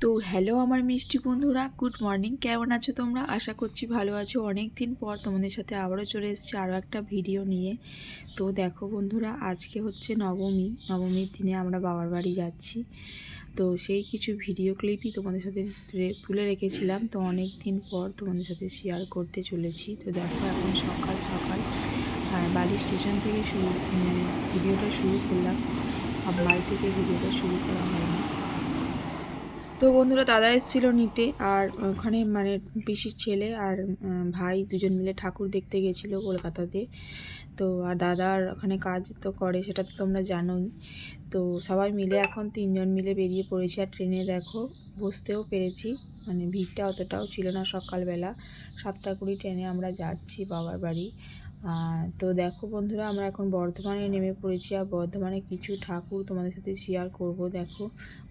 তো হ্যালো আমার মিষ্টি বন্ধুরা গুড মর্নিং কেমন আছো তোমরা? আশা করছি ভালো আছো। অনেক দিন পর তোমাদের সাথে আবারও চলে এসেছি আরও একটা ভিডিও নিয়ে। তো দেখো বন্ধুরা, আজকে হচ্ছে নবমী। নবমীর দিনে আমরা বাবার বাড়ি যাচ্ছি। তো সেই কিছু ভিডিও ক্লিপই তোমাদের সাথে তুলে- রেখেছিলাম। তো অনেক দিন পর তোমাদের সাথে শেয়ার করতে চলেছি। তো দেখো এখন সকাল সকাল। বালি স্টেশন থেকে শুরু ভিডিওটা শুরু করলাম। আর বাড়ি থেকে ভিডিওটা শুরু করা হয়নি তো বন্ধুরা দাদা এসেছিল নিতে আর ওখানে মানে পিসির ছেলে আর ভাই দুজন মিলে ঠাকুর দেখতে গেছিল কলকাতাতে। তো আর দাদার ওখানে কাজ তো করে, সেটা তো তোমরা জানোই। তো সবাই মিলে এখন তিনজন মিলে বেরিয়ে পড়েছি আর ট্রেনে দেখো, বসতেও পেরেছি। মানে ভিড়টা অতটাও ছিল না সকালবেলা। সাতটা কুড়ি ট্রেনে আমরা যাচ্ছি বাবার বাড়ি। তো দেখো বন্ধুরা, আমরা এখন বর্ধমানে নেমে পড়েছি আর বর্ধমানে কিছু ঠাকুর তোমাদের সাথে শেয়ার করব। দেখো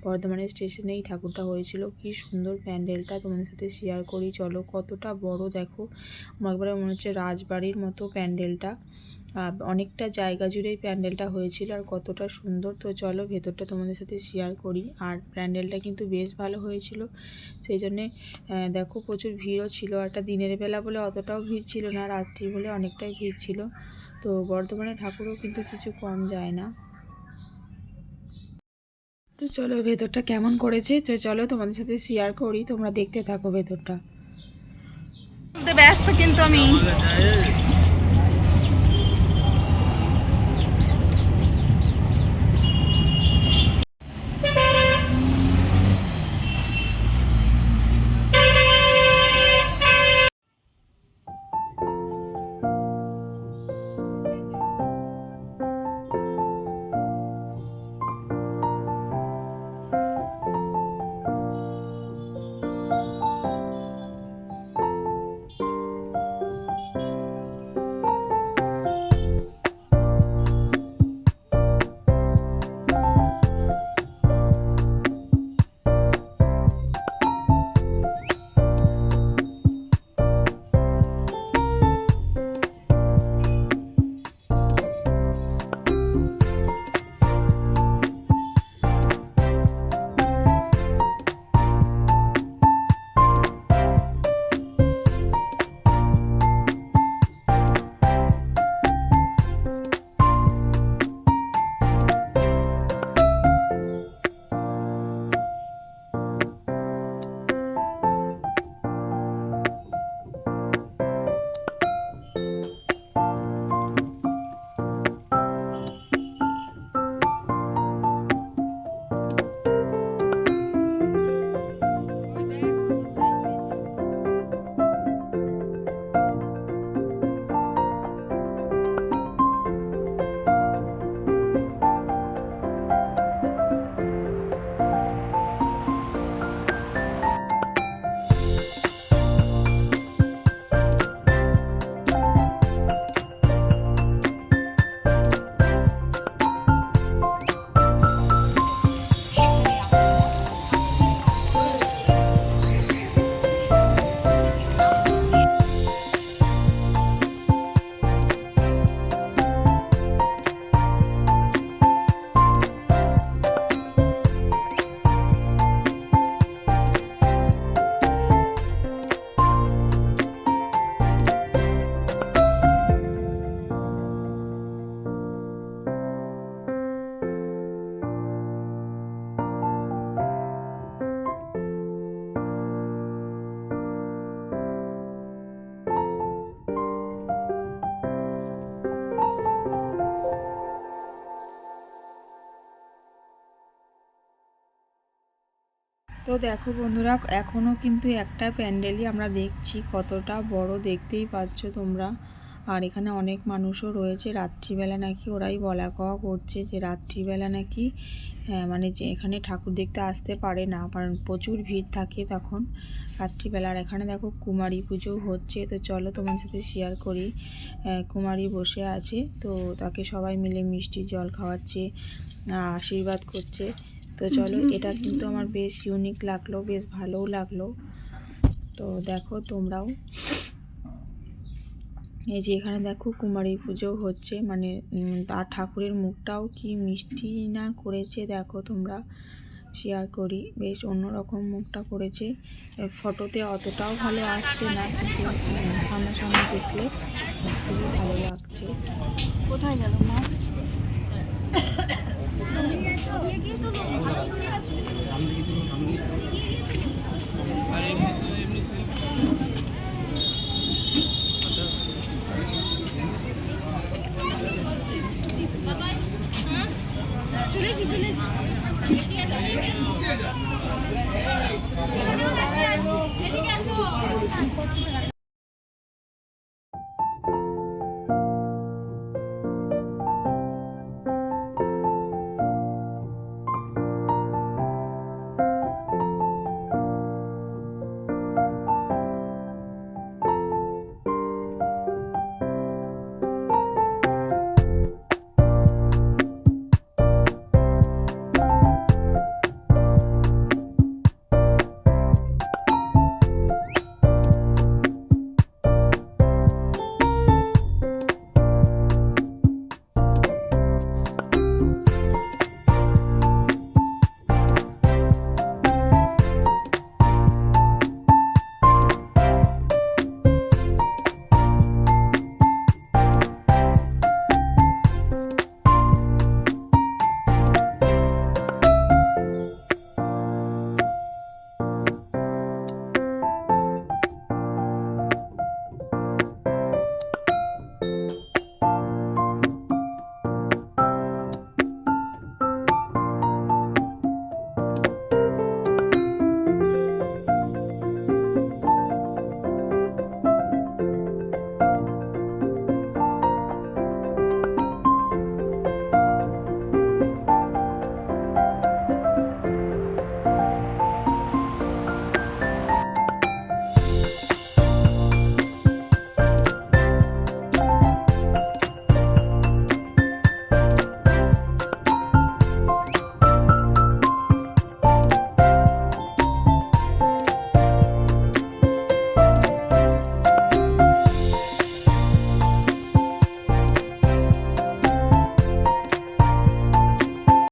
বর্ধমানের স্টেশনেই ঠাকুরটা হয়েছিল। কি সুন্দর প্যান্ডেলটা তোমাদের সাথে শেয়ার করি। চলো, কতটা বড় দেখো। একবারে মনে হচ্ছে রাজবাড়ির মতো প্যান্ডেলটা। অনেকটা জায়গা জুড়েই প্যান্ডেলটা হয়েছিল আর কতটা সুন্দর। তো চলো ভেতরটা তোমাদের সাথে শেয়ার করি। আর প্যান্ডেলটা কিন্তু বেশ ভালো হয়েছিল। সেই জন্যে দেখো প্রচুর ভিড়ও ছিল। একটা দিনের বেলা বলে অতটাও ভিড় ছিল না, রাত্রি বলে অনেকটাই ভিড় ছিল। তো বর্ধমানে ঠাকুরও কিন্তু কিছু কম যায় না। তো চলো ভেতরটা কেমন করেছে? তো চলো তোমাদের সাথে শেয়ার করি। তোমরা দেখতে থাকো ভেতরটা। ব্যস্ত কিন্তু আমি। তো দেখো বন্ধুরা এখনও কিন্তু একটা প্যান্ডেলই আমরা দেখছি। কতটা বড় দেখতেই পাচ্ছ তোমরা। আর এখানে অনেক মানুষও রয়েছে। রাত্রিবেলা নাকি ওরাই বলা কওয়া করছে যে রাত্রিবেলা নাকি হ্যাঁ, মানে যে এখানে ঠাকুর দেখতে আসতে পারে না কারণ প্রচুর ভিড় থাকে তখন রাত্রিবেলা আর এখানে দেখো কুমারী পুজো হচ্ছে। তো চলো তোমার সাথে শেয়ার করি। কুমারী বসে আছে। তো তাকে সবাই মিলে মিষ্টি জল খাওয়াচ্ছে আশীর্বাদ করছে। তো চলো, এটা কিন্তু আমার বেশ ইউনিক লাগল, বেশ ভালোও লাগল। তো দেখো তোমরাও। এই যে এখানে দেখো কুমারী পুজো হচ্ছে মানে তার ঠাকুরের মুখটাও কি মিষ্টি না করেছে দেখো তোমরা। শেয়ার করি, বেশ অন্যরকম মুখটা করেছে। ফটোতে অতটাও ভালো আসছে না, কিন্তু সামনাসামনি দেখলে খুবই ভালো লাগছে। কোথায় গেল মা?